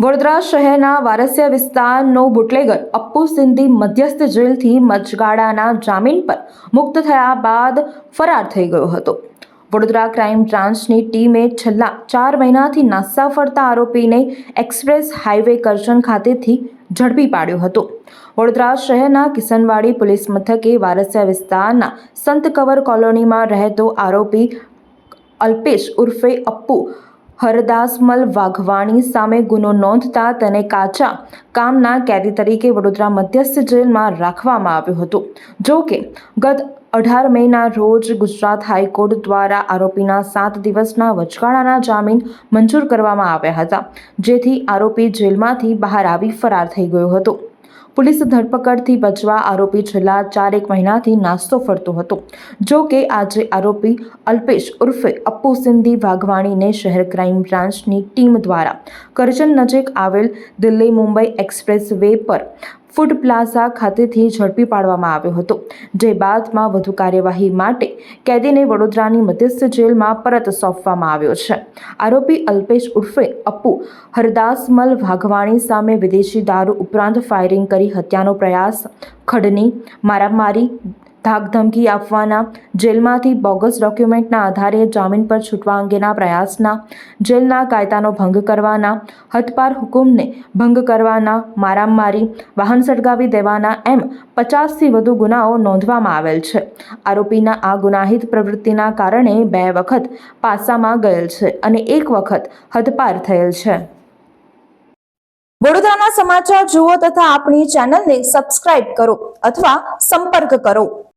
વડોદરા શહેરના વારસિયા વિસ્તારનો બુટલેગર અપ્પુ સિંધી મધ્યસ્થ જેલથી મચગાડાના જામીન પર મુક્ત થયા બાદ ફરાર થઈ ગયો હતો. વડોદરા ક્રાઇમ બ્રાન્ચની ટીમે છેલ્લા ચાર મહિનાથી નાસ્તા ફરતા આરોપીને એક્સપ્રેસ હાઈવે કરજણ ખાતેથી ઝડપી પાડ્યો હતો. વડોદરા શહેરના કિસનવાડી પોલીસ મથકે વારસિયા વિસ્તારના સંત કવર કોલોનીમાં રહેતો આરોપી અલ્પેશ ઉર્ફે અપ્પુ હરદાસમલ વાઘવાણી સામે ગુનો નોંધતા તેને કાચા કામના કેદી તરીકે વડોદરા મધ્યસ્થ જેલમાં રાખવામાં આવ્યો હતો. જો કે, ગત અઢાર મેના રોજ ગુજરાત હાઈકોર્ટ દ્વારા આરોપીના સાત દિવસના વચગાળાના જામીન મંજૂર કરવામાં આવ્યા હતા, જેથી આરોપી જેલમાંથી બહાર આવી ફરાર થઈ ગયો હતો. પોલીસ ધરપકડથી બચવા આરોપી છેલ્લા ચારેક મહિનાથી નાસ્તો ફરતો હતો. જો કે આજે આરોપી અલ્પેશ ઉર્ફે અપ્પુ સિંધી વાઘવાણીને શહેર ક્રાઇમ બ્રાન્ચની ટીમ દ્વારા કરજણ નજીક આવેલ દિલ્હી મુંબઈ એક્સપ્રેસ વે પર ફૂડ પ્લાઝા ખાતેથી ઝડપી પાડવામાં આવ્યો હતો, જે બાદમાં વધુ કાર્યવાહી માટે કેદીને વડોદરાની મધ્યસ્થ જેલમાં પરત સોંપવામાં આવ્યો છે. આરોપી અલ્પેશ ઉર્ફે અપ્પુ હરદાસમલ વાઘવાણી સામે વિદેશી દારૂ ઉપરાંત ફાયરિંગ કરી હત્યાનો પ્રયાસ, ખડની, મારામારી ધાકધમકી આપવાના જેલમાંથી બોગસ ડોક્યુમેન્ટના આધારે જામીન પર છૂટવા અંગેના પ્રયાસના, જેલના કાયદાનો ભંગ કરવાના હદપાર હુકુમને ભંગ કરવાના, મારામારી, વાહન સળગાવી દેવાના એમ પચાસથી વધુ ગુનાઓ નોંધવામાં આવેલ છે. આરોપીના આ ગુનાહિત પ્રવૃત્તિના કારણે બે વખત પાસામાં ગયેલ છે અને એક વખત હદપાર થયેલ છે. વડોદરાના સમાચાર જુઓ તથા આપણી ચેનલને સબસ્ક્રાઇબ કરો અથવા સંપર્ક કરો.